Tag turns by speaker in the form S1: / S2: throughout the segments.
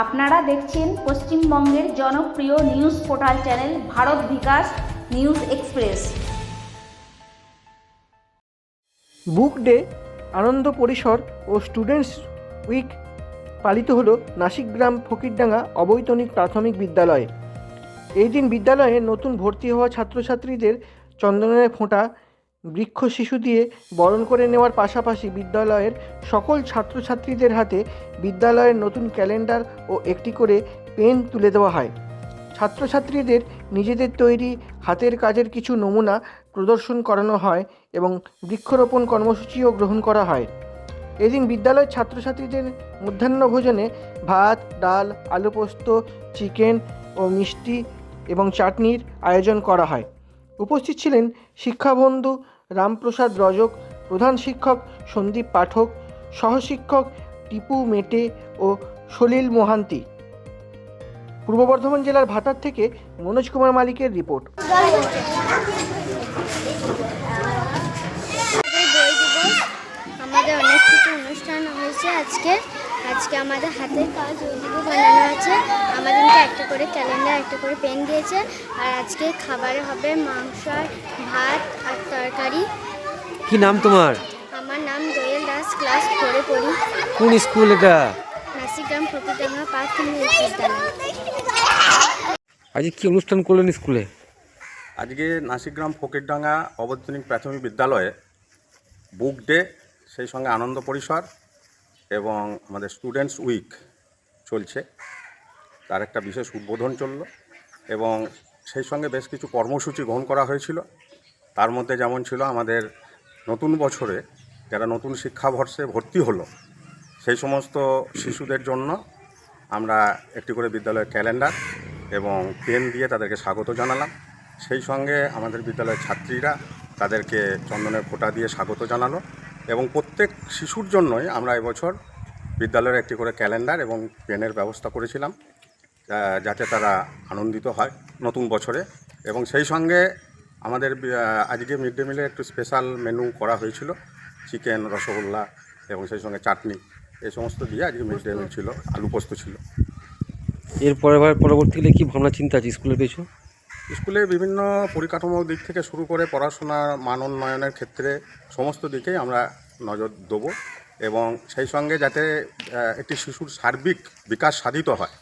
S1: আপনারা দেখছেন পশ্চিমবঙ্গের জনপ্রিয় news portal channel Bharat Bikash news express.
S2: Book day, আনন্দ পরিসর ও স্টুডেন্টস উইক পালিত হলো নাসিকগ্রাম ফকিরডাঙ্গা অবৈতনিক প্রাথমিক বিদ্যালয়ে। এই দিন বিদ্যালয়ে নতুন ভর্তি হওয়া ছাত্রছাত্রীদের চন্দনের ফোঁটা বৃক্ষ শিশু দিয়ে বরণ করে নেওয়ার পাশাপাশি বিদ্যালয়ের সকল ছাত্রছাত্রীদের হাতে বিদ্যালয়ের নতুন ক্যালেন্ডার ও একটি করে পেন তুলে দেওয়া হয়। ছাত্রছাত্রীদের নিজেদের তৈরি হাতের কাজের কিছু নমুনা প্রদর্শন করানো হয় এবং বৃক্ষরোপণ কর্মসূচিও গ্রহণ করা হয়। এদিন বিদ্যালয়ের ছাত্রছাত্রীদের মধ্যাহ্নভোজনে ভাত, ডাল, আলু পোস্ত, চিকেন ও মিষ্টি এবং চাটনির আয়োজন করা হয়। উপস্থিত ছিলেন শিক্ষাবন্ধু রামপ্রসাদ রজক, প্রধান শিক্ষক সন্দীপ পাঠক, সহশিক্ষক টিপু মেটে ও সলিল মোহান্তি। পূর্ব বর্ধমান জেলার ভাতার থেকে মনোজ কুমার মালিকের রিপোর্ট।
S3: আমাদের অনেক কিছু অনুষ্ঠান হয়েছে আজকে। আজকে আমাদের হাতের কাজ ওইদিকে বানানো আছে। আমাদেরকে একটা করে ক্যালেন্ডার একটা করে পেন দিয়েছে। আর আজকে খাবারে হবে মাংস আর তরকারি
S4: কি নাম তোমার?
S3: আমার নাম দোয়েল দাস ক্লাস ফোরে পড়ি।
S4: কোন স্কুল এটা?
S3: নাসিগ্রাম ফকিরডাঙ্গা প্রাথমিক বিদ্যালয়
S4: আজকে কি অনুষ্ঠান করলেন স্কুলে
S5: আজকে নাসিকগ্রাম ফকিরডাঙ্গা অবৈতনিক প্রাথমিক বিদ্যালয়ে বুক ডে সেই সঙ্গে আনন্দ পরিসর এবং আমাদের স্টুডেন্টস উইক চলছে। তার একটা বিশেষ উদ্বোধন চলল এবং সেই সঙ্গে বেশ কিছু কর্মসূচি গ্রহণ করা হয়েছিল। তার মধ্যে যেমন ছিল আমাদের নতুন বছরে যারা নতুন শিক্ষাবর্ষে ভর্তি হলো, সেই সমস্ত শিশুদের জন্য আমরা একটি করে বিদ্যালয়ের ক্যালেন্ডার এবং পেন দিয়ে তাদেরকে স্বাগত জানালাম। সেই সঙ্গে আমাদের বিদ্যালয়ের ছাত্রীরা তাদেরকে চন্দনের ফোঁটা দিয়ে স্বাগত জানালো এবং প্রত্যেক শিশুর জন্যই আমরা এবছর বিদ্যালয়ের একটি করে ক্যালেন্ডার এবং পেনের ব্যবস্থা করেছিলাম যাতে তারা আনন্দিত হয় নতুন বছরে। এবং সেই সঙ্গে আমাদের আজকে মিড ডে মিলে একটু স্পেশাল মেনু করা হয়েছিল চিকেন রসগোল্লা এবং সেই সঙ্গে চাটনি। এই সমস্ত দিয়ে আজকে মিড ডে মিল ছিল আলু পোস্ত ছিল।
S4: এরপরে পরবর্তীকালে কি ভাবনা চিন্তা আছে স্কুলের পেছু?
S5: স্কুলে বিভিন্ন পরিকাঠামোর দিক থেকে শুরু করে পড়াশোনার মান উন্নয়নের ক্ষেত্রে সমস্ত দিকেই আমরা নজর দেবো এবং সেই সঙ্গে যাতে একটি শিশুর সার্বিক বিকাশ সাধিত হয়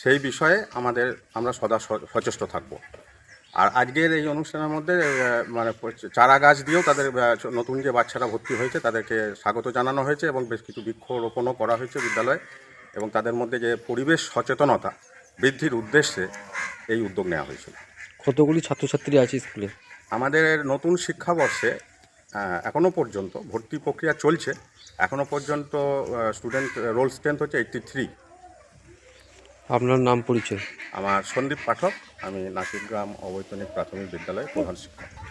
S5: সেই বিষয়ে আমাদের আমরা সদা সচেষ্ট থাকব। আর আজকের এই অনুষ্ঠানের মধ্যে মানে চারা গাছ দিয়েও তাদের নতুন যে বাচ্চারা ভর্তি হয়েছে তাদেরকে স্বাগত জানানো হয়েছে এবং বেশ কিছু বৃক্ষরোপণও করা হয়েছে বিদ্যালয়ে এবং তাদের মধ্যে যে পরিবেশ সচেতনতা বৃদ্ধির উদ্দেশ্যে এই উদ্যোগ নেওয়া হয়েছিল।
S4: কতগুলি ছাত্রছাত্রী আছে স্কুলে?
S5: আমাদের নতুন শিক্ষাবর্ষে এখনও পর্যন্ত ভর্তি প্রক্রিয়া চলছে। এখনও পর্যন্ত স্টুডেন্ট রোল স্ট্রেন্থ হচ্ছে এইটটি থ্রি।
S4: আপনার নাম পরিচয়?
S5: আমার সন্দীপ পাঠক আমি নাসিক গ্রাম অবৈতনিক প্রাথমিক বিদ্যালয়ের প্রধান শিক্ষক।